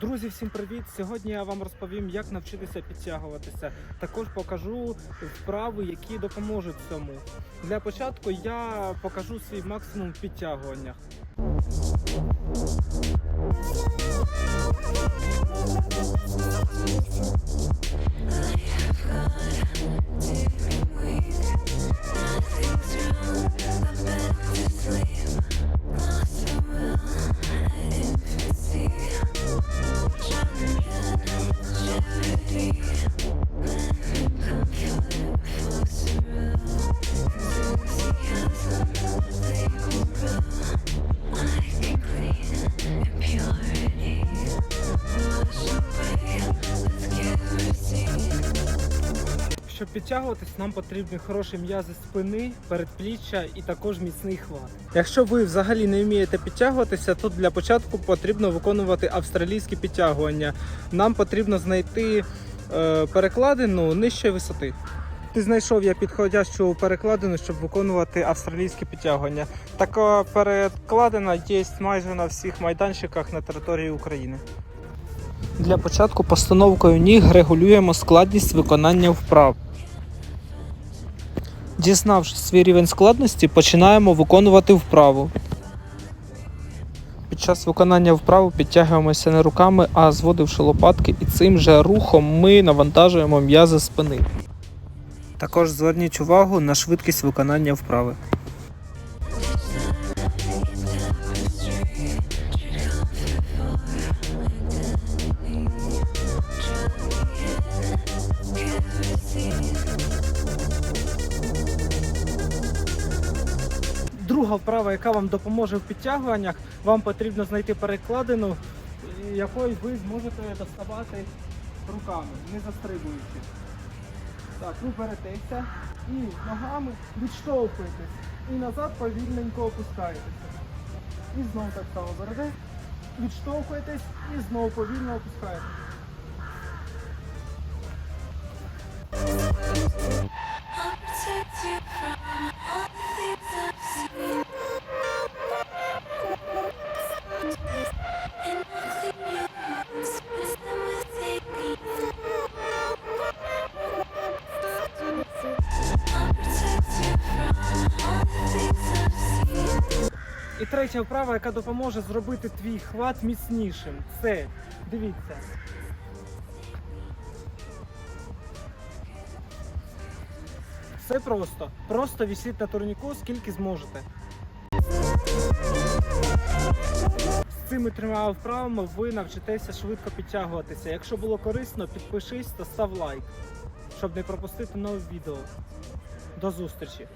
Друзі, всім привіт! Сьогодні я вам розповім, як навчитися підтягуватися. Також покажу вправи, які допоможуть цьому. Для початку я покажу свій максимум в підтягуваннях. Щоб підтягуватись, нам потрібні хороші м'язи спини, передпліччя і також міцний хват. Якщо ви взагалі не вмієте підтягуватися, то для початку потрібно виконувати австралійські підтягування. Нам потрібно знайти е, перекладину нижчої висоти. Ти знайшов я підходящу перекладину, щоб виконувати австралійські підтягування. Така перекладина є майже на всіх майданчиках на території України. Для початку постановкою ніг регулюємо складність виконання вправ. Дізнавшись свій рівень складності, починаємо виконувати вправу. Під час виконання вправи підтягуємося не руками, а зводивши лопатки, і цим же рухом ми навантажуємо м'язи спини. Також зверніть увагу на швидкість виконання вправи. Друга вправа, яка вам допоможе в підтягуваннях, вам потрібно знайти перекладину, якою ви зможете доставати руками, не застрибуючи. Так, ви беретеся і ногами відштовхуєтесь. І назад повільненько опускаєтеся. І знову так само берете, відштовхуєтесь і знову повільно опускаєтесь. І третя вправа, яка допоможе зробити твій хват міцнішим. Це, дивіться. Все просто. Просто вісіть на турніку, скільки зможете. З цими трьома вправами ви навчитеся швидко підтягуватися. Якщо було корисно, підпишись та став лайк, щоб не пропустити нове відео. До зустрічі!